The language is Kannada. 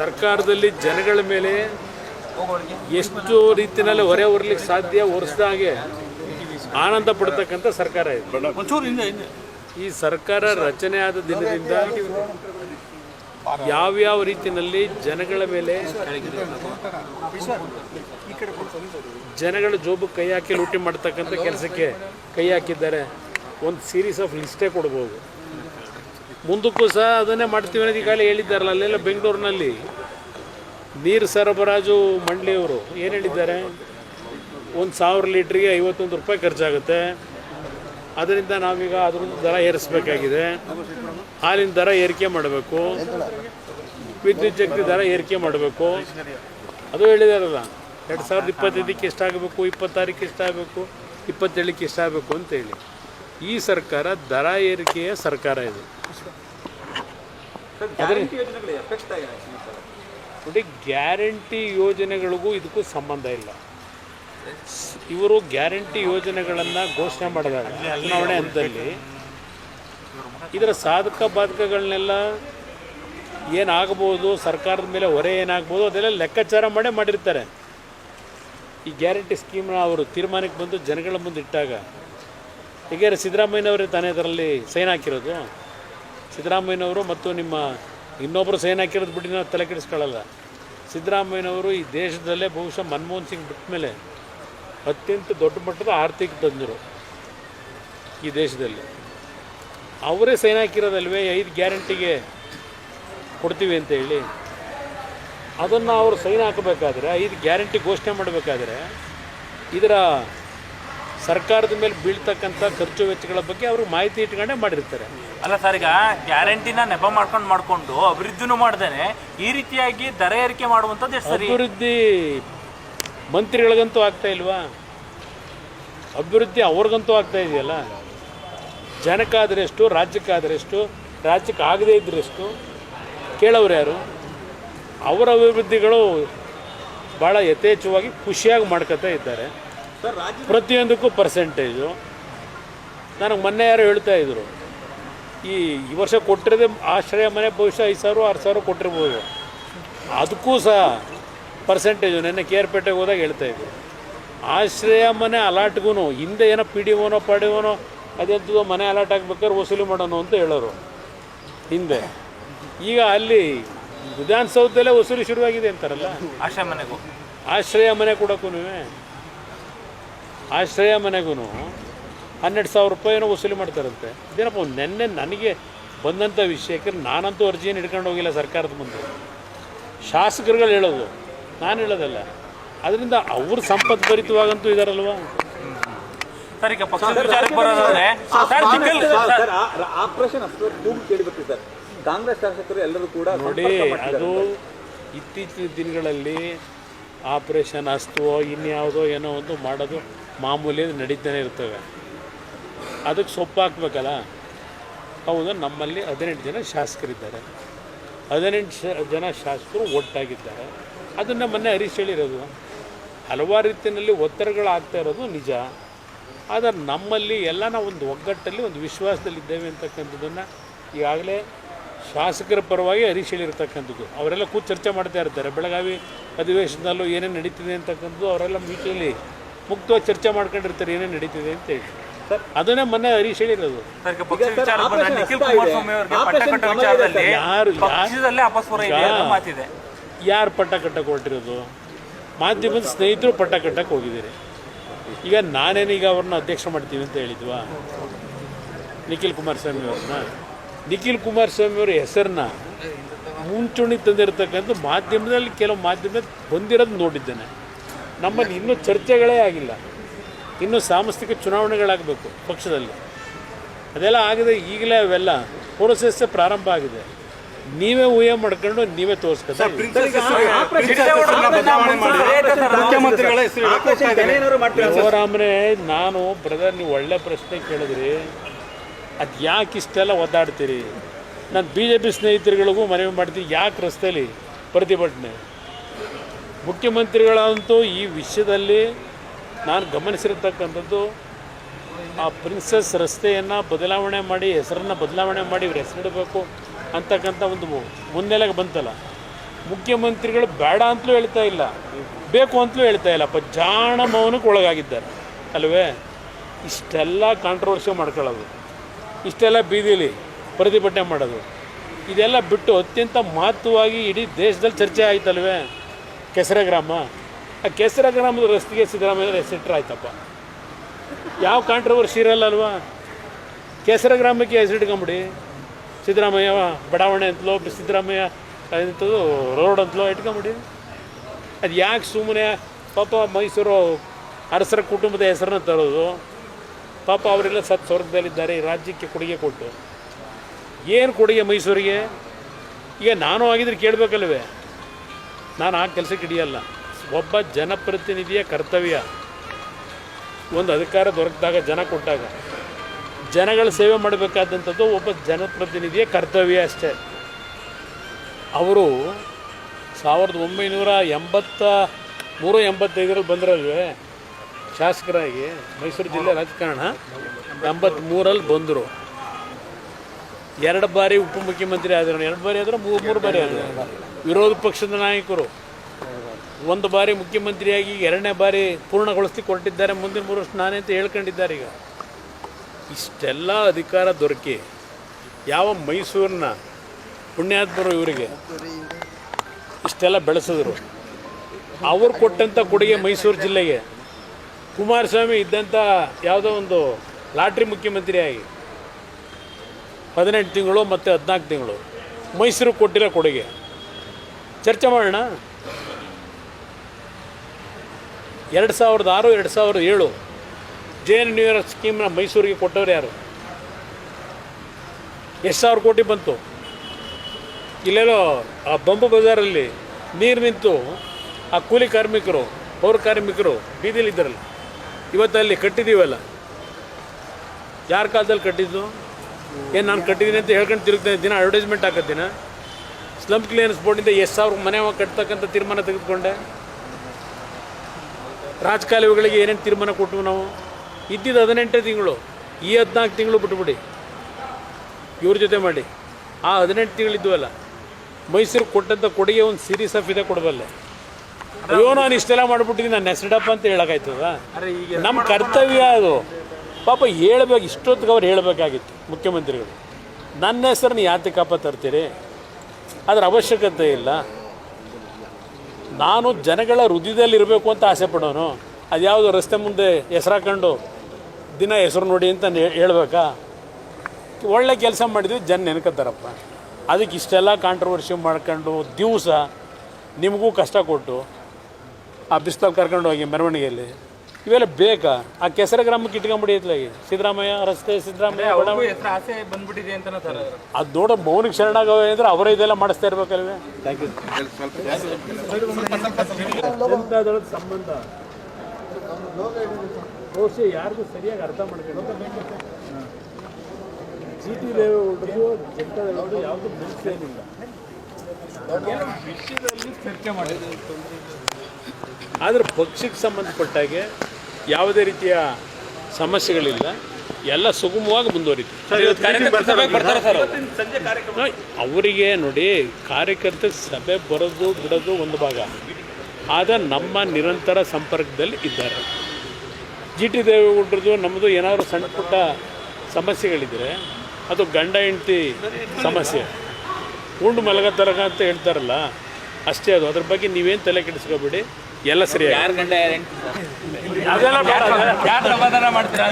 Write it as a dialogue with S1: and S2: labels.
S1: ಸರ್ಕಾರದಲ್ಲಿ ಜನಗಳ ಮೇಲೆ ಎಷ್ಟು ರೀತಿಯಲ್ಲಿ ಹೊರೆ ಹೊರಲಿಕ್ಕೆ ಸಾಧ್ಯ ಹೊರಿಸಿದ ಹಾಗೆ ಆನಂದ ಪಡ್ತಕ್ಕಂಥ ಸರ್ಕಾರ ಇದೆ. ಈ ಸರ್ಕಾರ ರಚನೆ ಆದ ದಿನದಿಂದ ಯಾವ್ಯಾವ ರೀತಿಯಲ್ಲಿ ಜನಗಳ ಮೇಲೆ ಜನಗಳ ಜೋಬು ಕೈ ಹಾಕಿ ಲೂಟಿ ಮಾಡ್ತಕ್ಕಂಥ ಕೆಲಸಕ್ಕೆ ಕೈ ಹಾಕಿದ್ದಾರೆ. ಒಂದು ಸೀರೀಸ್ ಆಫ್ ಲಿಸ್ಟೇ ಕೊಡ್ಬೋದು. ಮುಂದಕ್ಕೂ ಸಹ ಅದನ್ನೇ ಮಾಡ್ತೀವಿ ಅನ್ನೋದು ಈಗಾಗಲೇ ಹೇಳಿದ್ದಾರಲ್ಲ, ಅಲ್ಲೆಲ್ಲ ಬೆಂಗಳೂರಿನಲ್ಲಿ. ನೀರು ಸರಬರಾಜು ಮಂಡಳಿಯವರು ಏನು ಹೇಳಿದ್ದಾರೆ? ಒಂದು ಸಾವಿರ ಲೀಟ್ರಿಗೆ ಐವತ್ತೊಂದು ರೂಪಾಯಿ ಖರ್ಚಾಗುತ್ತೆ. ಅದರಿಂದ ನಾವೀಗ ಅದ್ರದ್ದು ದರ ಏರಿಸಬೇಕಾಗಿದೆ. ಹಾಲಿನ ದರ ಏರಿಕೆ ಮಾಡಬೇಕು. ವಿದ್ಯುತ್ ಶಕ್ತಿ ದರ ಏರಿಕೆ ಮಾಡಬೇಕು. ಅದು ಹೇಳಿದಾರಲ್ಲ, ಎರಡು ಸಾವಿರದ ಇಪ್ಪತ್ತೈದಕ್ಕೆ ಎಷ್ಟಾಗಬೇಕು, ಇಪ್ಪತ್ತಾರಕ್ಕೆ ಎಷ್ಟಾಗಬೇಕು, ಇಪ್ಪತ್ತೇಳಕ್ಕೆ ಎಷ್ಟಾಗಬೇಕು ಅಂತೇಳಿ ಈ ಸರ್ಕಾರ ದರ ಏರಿಕೆಯ ಸರ್ಕಾರ ಇದು. ನೋಡಿ ಗ್ಯಾರಂಟಿ ಯೋಜನೆಗಳಿಗೂ ಇದಕ್ಕೂ ಸಂಬಂಧ ಇಲ್ಲ. ಇವರು ಗ್ಯಾರಂಟಿ ಯೋಜನೆಗಳನ್ನು ಘೋಷಣೆ ಮಾಡಿದಾಗ ಚುನಾವಣೆ ಹಂತದಲ್ಲಿ ಇದರ ಸಾಧಕ ಬಾಧಕಗಳನ್ನೆಲ್ಲ ಏನಾಗ್ಬೋದು ಸರ್ಕಾರದ ಮೇಲೆ ಹೊರೆ ಏನಾಗ್ಬೋದು ಅದೆಲ್ಲ ಲೆಕ್ಕಾಚಾರ ಮಾಡೇ ಮಾಡಿರ್ತಾರೆ. ಈ ಗ್ಯಾರಂಟಿ ಸ್ಕೀಮ್ನ ಅವರು ತೀರ್ಮಾನಕ್ಕೆ ಬಂದು ಜನಗಳ ಮುಂದೆ ಇಟ್ಟಾಗ ಹೀಗೆ ಸಿದ್ದರಾಮಯ್ಯನವರೇ ತಾನೇ ಅದರಲ್ಲಿ ಸೈನ್ ಹಾಕಿರೋದು. ಸಿದ್ದರಾಮಯ್ಯನವರು ಮತ್ತು ನಿಮ್ಮ ಇನ್ನೊಬ್ಬರು ಸೈನ್ ಹಾಕಿರೋದು ಬಿಟ್ಟು ನಾವು ತಲೆ ಕೆಡಿಸ್ಕೊಳ್ಳಲ್ಲ. ಸಿದ್ದರಾಮಯ್ಯನವರು ಈ ದೇಶದಲ್ಲೇ ಬಹುಶಃ ಮನಮೋಹನ್ ಸಿಂಗ್ ಬಿಟ್ಟ ಮೇಲೆ ಅತ್ಯಂತ ದೊಡ್ಡ ಮಟ್ಟದ ಆರ್ಥಿಕ ತಜ್ಞರು ಈ ದೇಶದಲ್ಲಿ. ಅವರೇ ಸೈನ್ ಹಾಕಿರೋದಲ್ವೇ? ಐದು ಗ್ಯಾರಂಟಿಗೆ ಕೊಡ್ತೀವಿ ಅಂತ ಹೇಳಿ. ಅದನ್ನು ಅವರು ಸೈನ್ ಹಾಕಬೇಕಾದ್ರೆ, ಐದು ಗ್ಯಾರಂಟಿ ಘೋಷಣೆ ಮಾಡಬೇಕಾದ್ರೆ ಇದರ ಸರ್ಕಾರದ ಮೇಲೆ ಬೀಳ್ತಕ್ಕಂಥ ಖರ್ಚು ವೆಚ್ಚಗಳ ಬಗ್ಗೆ ಅವರು ಮಾಹಿತಿ ಇಟ್ಕೊಂಡೇ ಮಾಡಿರ್ತಾರೆ.
S2: ಅಲ್ಲ ಸರ್ ಈಗ ಗ್ಯಾರಂಟಿನ ನೆಪ ಮಾಡ್ಕೊಂಡು ಮಾಡ್ಕೊಂಡು ಅಭಿವೃದ್ಧಿನೂ ಮಾಡ್ದೇನೆ ಈ ರೀತಿಯಾಗಿ ದರ ಏರಿಕೆ ಮಾಡುವಂಥದ್ದು ಎಷ್ಟು ಸರಿ?
S1: ಅಭಿವೃದ್ಧಿ ಮಂತ್ರಿಗಳಿಗಂತೂ ಆಗ್ತಾ ಇಲ್ವಾ? ಅಭಿವೃದ್ಧಿ ಅವ್ರಿಗಂತೂ ಆಗ್ತಾ ಇದೆಯಲ್ಲ? ಜನಕ್ಕಾದರೆಷ್ಟು ರಾಜ್ಯಕ್ಕಾದರೆಷ್ಟು ರಾಜ್ಯಕ್ಕೆ ಆಗದೇ ಇದ್ರೆಷ್ಟು ಕೇಳೋರು ಯಾರು? ಅವರ ಅಭಿವೃದ್ಧಿಗಳು ಭಾಳ ಯಥೇಚ್ಛವಾಗಿ ಖುಷಿಯಾಗಿ ಮಾಡ್ಕೋತಾ ಇದ್ದಾರೆ. ಪ್ರತಿಯೊಂದಕ್ಕೂ ಪರ್ಸೆಂಟೇಜು ನನಗೆ ಮೊನ್ನೆ ಯಾರು ಹೇಳ್ತಾ ಇದ್ರು. ಈ ಈ ವರ್ಷ ಕೊಟ್ಟಿರೋದೇ ಆಶ್ರಯ ಮನೆ ಬಹುಶಃ ಐದು ಸಾವಿರ ಆರು ಸಾವಿರ ಕೊಟ್ಟಿರ್ಬೋದು. ಅದಕ್ಕೂ ಸಹ ಪರ್ಸೆಂಟೇಜು ನೆನ್ನೆ ಕೆ ಆರ್ ಪೇಟೆಗೆ ಹೋದಾಗ ಹೇಳ್ತಾ ಇದ್ರು. ಆಶ್ರಯ ಮನೆ ಅಲಾಟ್ಗೂ ಹಿಂದೆ ಏನೋ ಪಿ ಡಿ ಓನೋ ಪಡಿ ಓನೋ ಅದೆಂಥದೋ ಮನೆ ಅಲಾಟ್ ಆಗ್ಬೇಕಾದ್ರೆ ವಸೂಲಿ ಮಾಡೋಣ ಅಂತ ಹೇಳೋರು. ಹಿಂದೆ. ಈಗ ಅಲ್ಲಿ ವಿಧಾನಸೌಧದಲ್ಲೇ ವಸೂಲಿ ಶುರುವಾಗಿದೆ ಅಂತಾರಲ್ಲ?
S2: ಆಶ್ರಯ ಮನೆಗೂ.
S1: ಆಶ್ರಯ ಮನೆ ಕೊಡೋಕ್ಕೂ ಆಶ್ರಯ ಮನೆಗೂ ಹನ್ನೆರಡು ಸಾವಿರ ರೂಪಾಯಿನೋ ವಸೂಲಿ ಮಾಡ್ತಾರಂತೆ. ಇದೇನಪ್ಪ ನೆನ್ನೆ ನನಗೆ ಬಂದಂಥ ವಿಷಯಕ್ಕೆ ನಾನಂತೂ ಅರ್ಜಿಯನ್ನು ಹಿಡ್ಕೊಂಡು ಹೋಗಿಲ್ಲ ಸರ್ಕಾರದ ಮುಂದೆ. ಶಾಸಕರುಗಳು ಹೇಳೋದು ನಾನು ಹೇಳೋದಲ್ಲ. ಅದರಿಂದ ಅವ್ರ ಸಂಪತ್ತು ಭರಿತವಾಗಂತೂ ಇದಾರಲ್ವ?
S2: ಸರ್ ಈಗ ಪಕ್ಷದ ವಿಚಾರಕ್ಕೆ ಬರೋದಾದ್ರೆ
S3: ಆಪರೇಷನ್ ಅಷ್ಟು ಕೂಗು ಕೇಳಿಬಿಟ್ಟು ಸರ್ ಕಾಂಗ್ರೆಸ್ ಶಾಸಕರು ಎಲ್ಲರೂ ಕೂಡ
S1: ನೋಡಿ ಅದು ಇತ್ತೀಚಿನ ದಿನಗಳಲ್ಲಿ ಆಪರೇಷನ್ ಅಸ್ತುವೋ ಇನ್ಯಾವುದೋ ಏನೋ ಒಂದು ಮಾಡೋದು ಮಾಮೂಲಿ ನಡೀತಾನೆ ಇರ್ತವೆ. ಅದಕ್ಕೆ ಸೊಪ್ಪು ಹಾಕ್ಬೇಕಲ್ಲ ಹೌದು, ನಮ್ಮಲ್ಲಿ ಹದಿನೆಂಟು ಜನ ಶಾಸಕರಿದ್ದಾರೆ. ಹದಿನೆಂಟು ಶ- ಜನ ಶಾಸಕರು ಒಟ್ಟಾಗಿದ್ದಾರೆ. ಅದನ್ನು ಮೊನ್ನೆ ಹರೀಶ್ ಹೇಳಿರೋದು. ಹಲವಾರು ರೀತಿಯಲ್ಲಿ ಒತ್ತಡಗಳು ಆಗ್ತಾ ಇರೋದು ನಿಜ. ಆದರೆ ನಮ್ಮಲ್ಲಿ ಎಲ್ಲ ನಾವು ಒಂದು ಒಗ್ಗಟ್ಟಲ್ಲಿ, ಒಂದು ವಿಶ್ವಾಸದಲ್ಲಿದ್ದೇವೆ ಅಂತಕ್ಕಂಥದ್ದನ್ನು ಈಗಾಗಲೇ ಶಾಸಕರ ಪರವಾಗಿ ಹರೀಶ್ ಅವರೆಲ್ಲ ಕೂತು ಚರ್ಚೆ ಮಾಡ್ತಾ ಇರ್ತಾರೆ. ಬೆಳಗಾವಿ ಅಧಿವೇಶನದಲ್ಲೂ ಏನೇನು ನಡೀತಿದೆ ಅಂತಕ್ಕಂಥದ್ದು ಅವರೆಲ್ಲ ಮೀಟಲ್ಲಿ ಮುಕ್ತವಾಗಿ ಚರ್ಚೆ ಮಾಡ್ಕೊಂಡಿರ್ತಾರೆ ಏನೇನು ನಡೀತಿದೆ ಅಂತ ಹೇಳಿ. ಅದನ್ನೇ ಮೊನ್ನೆ ಹರೀಶ್ ಹೇಳಿರೋದು. ಯಾರು ಯಾರು ಪಟ್ಟ ಕಟ್ಟಕ್ಕೆ ಹೊರಟಿರೋದು? ಮಾಧ್ಯಮದ ಸ್ನೇಹಿತರು ಪಟ್ಟ ಕಟ್ಟಕ್ಕೆ ಹೋಗಿದ್ದೀರಿ. ಈಗ ನಾನೇನೀಗ ಅವ್ರನ್ನ ಅಧ್ಯಕ್ಷ ಮಾಡ್ತೀವಿ ಅಂತ ಹೇಳಿದ್ವಾ? ನಿಖಿಲ್ ಕುಮಾರಸ್ವಾಮಿ ಅವ್ರನ್ನ? ನಿಖಿಲ್ ಕುಮಾರಸ್ವಾಮಿ ಅವರ ಹೆಸರನ್ನ ಮುಂಚೂಣಿ ತಂದಿರತಕ್ಕಂಥ ಮಾಧ್ಯಮದಲ್ಲಿ ಕೆಲವು ಮಾಧ್ಯಮದಲ್ಲಿ ಬಂದಿರೋದು ನೋಡಿದ್ದೇನೆ. ನಮ್ಮಲ್ಲಿ ಇನ್ನೂ ಚರ್ಚೆಗಳೇ ಆಗಿಲ್ಲ. ಇನ್ನೂ ಸಾಂಸ್ಥಿಕ ಚುನಾವಣೆಗಳಾಗಬೇಕು ಪಕ್ಷದಲ್ಲಿ. ಅದೆಲ್ಲ ಆಗಿದೆ ಈಗಲೇ ಅವೆಲ್ಲ ಪ್ರೋಸೆಸ್ ಪ್ರಾರಂಭ ಆಗಿದೆ. ನೀವೇ ಊಹೆ ಮಾಡ್ಕೊಂಡು ನೀವೇ ತೋರಿಸ್ಕೊತಾರೆ ನಾನು ಬ್ರದರ್ ನೀವು ಒಳ್ಳೆ ಪ್ರಶ್ನೆ ಕೇಳಿದ್ರಿ. ಅದು ಯಾಕೆ ಇಷ್ಟೆಲ್ಲ ಒದ್ದಾಡ್ತೀರಿ? ನಾನು ಬಿ ಜೆ ಪಿ ಸ್ನೇಹಿತರುಗಳಿಗೂ ಮನವಿ ಮಾಡ್ತೀನಿ ಯಾಕೆ ರಸ್ತೆಯಲ್ಲಿ ಪ್ರತಿಭಟನೆ? ಮುಖ್ಯಮಂತ್ರಿಗಳಂತೂ ಈ ವಿಷಯದಲ್ಲಿ ನಾನು ಗಮನಿಸಿರ್ತಕ್ಕಂಥದ್ದು, ಆ ಪ್ರಿನ್ಸಸ್ ರಸ್ತೆಯನ್ನು ಬದಲಾವಣೆ ಮಾಡಿ, ಹೆಸರನ್ನು ಬದಲಾವಣೆ ಮಾಡಿ ಇವ್ರ ಹೆಸರಿಡಬೇಕು ಅಂತಕ್ಕಂಥ ಒಂದು ಮುನ್ನೆಲೆಗೆ ಬಂತಲ್ಲ. ಮುಖ್ಯಮಂತ್ರಿಗಳು ಬೇಡ ಅಂತಲೂ ಹೇಳ್ತಾ ಇಲ್ಲ, ಬೇಕು ಅಂತಲೂ ಹೇಳ್ತಾ ಇಲ್ಲ ಜಾಣ ಮೌನಕ್ಕೆ ಒಳಗಾಗಿದ್ದಾರೆ, ಅಲ್ವೇ? ಇಷ್ಟೆಲ್ಲ ಕಾಂಟ್ರವರ್ಸಿ ಮಾಡ್ಕೊಳ್ಳೋದು, ಇಷ್ಟೆಲ್ಲ ಬೀದಿಲಿ ಪ್ರತಿಭಟನೆ ಮಾಡೋದು, ಇದೆಲ್ಲ ಬಿಟ್ಟು ಅತ್ಯಂತ ಮಹತ್ವವಾಗಿ ಇಡೀ ದೇಶದಲ್ಲಿ ಚರ್ಚೆ ಆಯ್ತಲ್ವೇ? ಕೆಸರ ಗ್ರಾಮ ಆ ಕೆಸರ ಗ್ರಾಮದ ರಸ್ತೆಗೆ ಸಿದ್ದರಾಮಯ್ಯ ಹೆಸರಿಟ್ರಾಯ್ತಪ್ಪ ಯಾವ ಕಾಂಟ್ರವರ್ಸಿ ಇರಲ್ಲ ಅಲ್ವಾ? ಕೆಸರ ಗ್ರಾಮಕ್ಕೆ ಹೆಸರಿಟ್ಕೊಂಬಿಡಿ. ಸಿದ್ದರಾಮಯ್ಯ ಬಡಾವಣೆ ಅಂತಲೋ ಸಿದ್ದರಾಮಯ್ಯ ಎಂಥದ್ದು ರೋಡ್ ಅಂತಲೋ ಇಟ್ಕೊಂಬಿಡಿ. ಅದು ಯಾಕೆ ಸುಮ್ಮನೆ ಪಾಪ ಮೈಸೂರು ಅರಸರ ಕುಟುಂಬದ ಹೆಸರನ್ನ ತರೋದು? ಪಾಪ ಅವರೆಲ್ಲ ಸತ್ ಸ್ವರ್ಗದಲ್ಲಿದ್ದಾರೆ, ಈ ರಾಜ್ಯಕ್ಕೆ ಕೊಡುಗೆ ಕೊಟ್ಟು. ಏನು ಕೊಡುಗೆ ಮೈಸೂರಿಗೆ? ಈಗ ನಾನು ಆಗಿದ್ರೆ ಕೇಳಬೇಕಲ್ವೇ? ನಾನು ಆ ಕೆಲಸಕ್ಕೆ ಹಿಡಿಯಲ್ಲ. ಒಬ್ಬ ಜನಪ್ರತಿನಿಧಿಯ ಕರ್ತವ್ಯ. ಒಂದು ಅಧಿಕಾರ ದೊರಕಿದಾಗ, ಜನ ಕೊಟ್ಟಾಗ. ಜನಗಳ ಸೇವೆ ಮಾಡಬೇಕಾದಂಥದ್ದು ಒಬ್ಬ ಜನಪ್ರತಿನಿಧಿಯ ಕರ್ತವ್ಯ ಅಷ್ಟೇ. ಅವರು ಸಾವಿರದ ಒಂಬೈನೂರ ಎಂಬತ್ತ ಮೂರು ಎಂಬತ್ತೈದರಲ್ಲಿ ಬಂದ್ರಲ್ವೇ? ಶಾಸಕರಾಗಿ ಮೈಸೂರು ಜಿಲ್ಲೆ ರಾಜಕಾರಣ ಎಂಬತ್ತ್ಮೂರಲ್ಲಿ ಬಂದರು. ಎರಡು ಬಾರಿ ಉಪಮುಖ್ಯಮಂತ್ರಿ ಆದರು, ಎರಡು ಬಾರಿ ಆದ್ರೆ ಮೂರು ಮೂರು ಬಾರಿ ಆದರು. ವಿರೋಧ ಪಕ್ಷದ ನಾಯಕರು ಒಂದು ಬಾರಿ ಮುಖ್ಯಮಂತ್ರಿಯಾಗಿ ಎರಡನೇ ಬಾರಿ ಪೂರ್ಣಗೊಳಿಸಿ ಕೊಟ್ಟಿದ್ದಾರೆ ಮುಂದಿನ ಮೂರು ವರ್ಷ ನಾನೇ ಅಂತ ಹೇಳ್ಕೊಂಡಿದ್ದಾರೆ ಈಗ. ಇಷ್ಟೆಲ್ಲ ಅಧಿಕಾರ ದೊರಕಿ ಯಾವ ಮೈಸೂರಿನ ಪುಣ್ಯಾತ್ಮರು ಇವರಿಗೆ ಇಷ್ಟೆಲ್ಲ ಬೆಳೆಸಿದ್ರು. ಅವರು ಕೊಟ್ಟಂಥ ಕೊಡುಗೆ ಮೈಸೂರು ಜಿಲ್ಲೆಗೆ. ಕುಮಾರಸ್ವಾಮಿ ಇದ್ದಂಥ ಯಾವುದೋ ಒಂದು ಲಾಟ್ರಿ ಮುಖ್ಯಮಂತ್ರಿಯಾಗಿ ಹದಿನೆಂಟು ತಿಂಗಳು ಮತ್ತು ಹದಿನಾಲ್ಕು ತಿಂಗಳು. ಮೈಸೂರು ಕೊಟ್ಟಿರೋ ಕೊಡುಗೆ. ಚರ್ಚೆ ಮಾಡೋಣ. ಎರಡು ಸಾವಿರದ ಆರು, ಎರಡು ಸಾವಿರದ ಏಳು. ಜೆ ಎನ್ ನ್ಯೂ ಇಯರ್ ಸ್ಕೀಮ್ನ ಮೈಸೂರಿಗೆ ಕೊಟ್ಟವ್ರು ಯಾರು? ಎಷ್ಟು ಸಾವಿರ ಕೋಟಿ ಬಂತು? ಇಲ್ಲೆಲ್ಲೋ ಆ ಬಂಬು ಬಜಾರಲ್ಲಿ ನೀರು ನಿಂತು ಆ ಕೂಲಿ ಕಾರ್ಮಿಕರು, ಪೌರ ಕಾರ್ಮಿಕರು ಬೀದಿಲಿದ್ದಾರಲ್ಲ. ಇವತ್ತಲ್ಲಿ ಕಟ್ಟಿದ್ದೀವಲ್ಲ. ಯಾರ ಕಾಲದಲ್ಲಿ ಕಟ್ಟಿದ್ದು? ಏನು ನಾನು ಕಟ್ಟಿದ್ದೀನಿ ಅಂತ ಹೇಳ್ಕೊಂಡು ತಿರುಗ್ತಾ ದಿನ ಅಡ್ವರ್ಟೈಸ್ಮೆಂಟ್ ಹಾಕೋದಿನ ಸ್ಲಮ್ ಕ್ಲಿಯರೆನ್ಸ್ ಬೋರ್ಡಿಂದ ಎಷ್ಟು ಸಾವಿರ ಮನೆ ಕಟ್ತಕ್ಕಂಥ ತೀರ್ಮಾನ ತೆಗೆದುಕೊಂಡೆ. ರಾಜಕಾಲುವೆಗಳಿಗೆ ಏನೇನು ತೀರ್ಮಾನ ಕೊಟ್ಟವು ನಾವು? ಇದ್ದಿದ್ದು ಹದಿನೆಂಟೇ ತಿಂಗಳು. ಈ ಹದಿನಾಲ್ಕು ತಿಂಗಳು ಬಿಟ್ಬಿಡಿ. ಇವ್ರ ಜೊತೆ ಮಾಡಿ. ಆ ಹದಿನೆಂಟು ತಿಂಗಳಿದ್ವಲ್ಲ ಮೈಸೂರು ಕೊಟ್ಟಂಥ ಕೊಡುಗೆ ಒಂದು ಸೀರೀಸ್ ಆಫ್ ಇದೆ ಕೊಡಬಲ್ಲೆ. ಅಯ್ಯೋ ನಾನು ಇಷ್ಟೆಲ್ಲ ಮಾಡಿಬಿಟ್ಟಿದ್ದೀನಿ ನಾನು ನೆಸಡಪ್ಪ ಅಂತ ಹೇಳೋಕ್ಕಾಯ್ತದ ನಮ್ಮ ಕರ್ತವ್ಯ ಅದು. ಪಾಪ ಹೇಳ್ಬೇಕು, ಇಷ್ಟೊತ್ತಿಗೆ ಅವ್ರು ಹೇಳಬೇಕಾಗಿತ್ತು ಮುಖ್ಯಮಂತ್ರಿಗಳು. ನನ್ನ ಹೆಸರನ್ನ ಯಾತಕಪ್ಪ ತರ್ತೀರಿ ಅದರ ಅವಶ್ಯಕತೆ ಇಲ್ಲ. ನಾನು ಜನಗಳ ಹೃದಯದಲ್ಲಿ ಇರಬೇಕು ಅಂತ ಆಸೆ ಪಡೋನು. ಅದ್ಯಾವುದು ರಸ್ತೆ ಮುಂದೆ ಹೆಸರಾಕೊಂಡು ದಿನ ಹೆಸರು ನೋಡಿ ಅಂತ ಹೇಳಬೇಕಾ? ಒಳ್ಳೆ ಕೆಲಸ ಮಾಡಿದ್ವಿ ಜನ ನೆನ್ಕೋತಾರಪ್ಪ ಅದಕ್ಕೆ ಇಷ್ಟೆಲ್ಲ ಕಾಂಟ್ರವರ್ಸಿ ಮಾಡ್ಕೊಂಡು ದಿವಸ ನಿಮಗೂ ಕಷ್ಟ ಕೊಟ್ಟು ಆ ಬಿಸ್ತಲ್ಲಿ ಕರ್ಕೊಂಡು ಹೋಗಿ ಮೆರವಣಿಗೆಯಲ್ಲಿ ಇವೆಲ್ಲ ಬೇಕಾ ಆ ಕೆಸರ ಗ್ರಾಮಕ್ಕೆ ಇಟ್ಕೊಂಬಿಡಿ ಇತ್ಲಾಗಿ ಸಿದ್ದರಾಮಯ್ಯ ರಸ್ತೆ ಸಿದ್ದರಾಮಯ್ಯ
S2: ಆಸೆ ಬಂದ್ಬಿಟ್ಟಿದೆ ಅಂತ ಸರ್
S1: ಅದು ನೋಡೋ ಮೌನಿಗೆ ಶರಣಾಗವೆ ಅಂದ್ರೆ ಅವರೇ ಇದೆಲ್ಲ ಮಾಡಿಸ್ತಾ ಇರ್ಬೇಕಲ್ವೇ?
S3: ಥ್ಯಾಂಕ್ ಯು
S1: ಜನತಾದಳದ ಸಂಬಂಧ? ಬಹುಶಃ ಯಾರಿಗೂ ಸರಿಯಾಗಿ ಅರ್ಥ ಮಾಡ್ಕೊಂಡು ಜಿ ಟಿ ದೇವೇಗೌಡರು ಯಾವುದು ಕೆಲವು ವಿಷಯದಲ್ಲಿ ಚರ್ಚೆ ಮಾಡಿದ್ರು. ಆದರೆ ಪಕ್ಷಕ್ಕೆ ಸಂಬಂಧಪಟ್ಟಾಗೆ ಯಾವುದೇ ರೀತಿಯ ಸಮಸ್ಯೆಗಳಿಲ್ಲ. ಎಲ್ಲ ಸುಗಮವಾಗಿ ಮುಂದುವರಿತು. ಅವರಿಗೆ ನೋಡಿ ಕಾರ್ಯಕರ್ತ ಸಭೆ ಬರೋದು ಬಿಡೋದು ಒಂದು ಭಾಗ. ಆದ ನಮ್ಮ ನಿರಂತರ ಸಂಪರ್ಕದಲ್ಲಿ ಇದ್ದಾರೆ. ಜಿ ಟಿ ದೇವೇಗೌಡರದು ನಮ್ಮದು ಏನಾದರೂ ಸಣ್ಣ ಪುಟ್ಟ ಸಮಸ್ಯೆಗಳಿದ್ರೆ ಅದು ಗಂಡ ಹೆಂಡತಿ ಸಮಸ್ಯೆ. ಉಂಡು ತರಗ ಅಂತ ಹೇಳ್ತಾರಲ್ಲ ಅಷ್ಟೇ ಅದು. ಅದ್ರ ಬಗ್ಗೆ ನೀವೇನು ತಲೆ ಕೆಡಿಸ್ಕೋಬೇಡಿ. ಎಲ್ಲ ಸರಿಯಾಗಿ
S2: ಗಂಡ
S1: ಅದೆಲ್ಲ ಬೇಡ,
S2: ಯಾರು ಸಮಾಧಾನ ಮಾಡ್ತೀರಾ?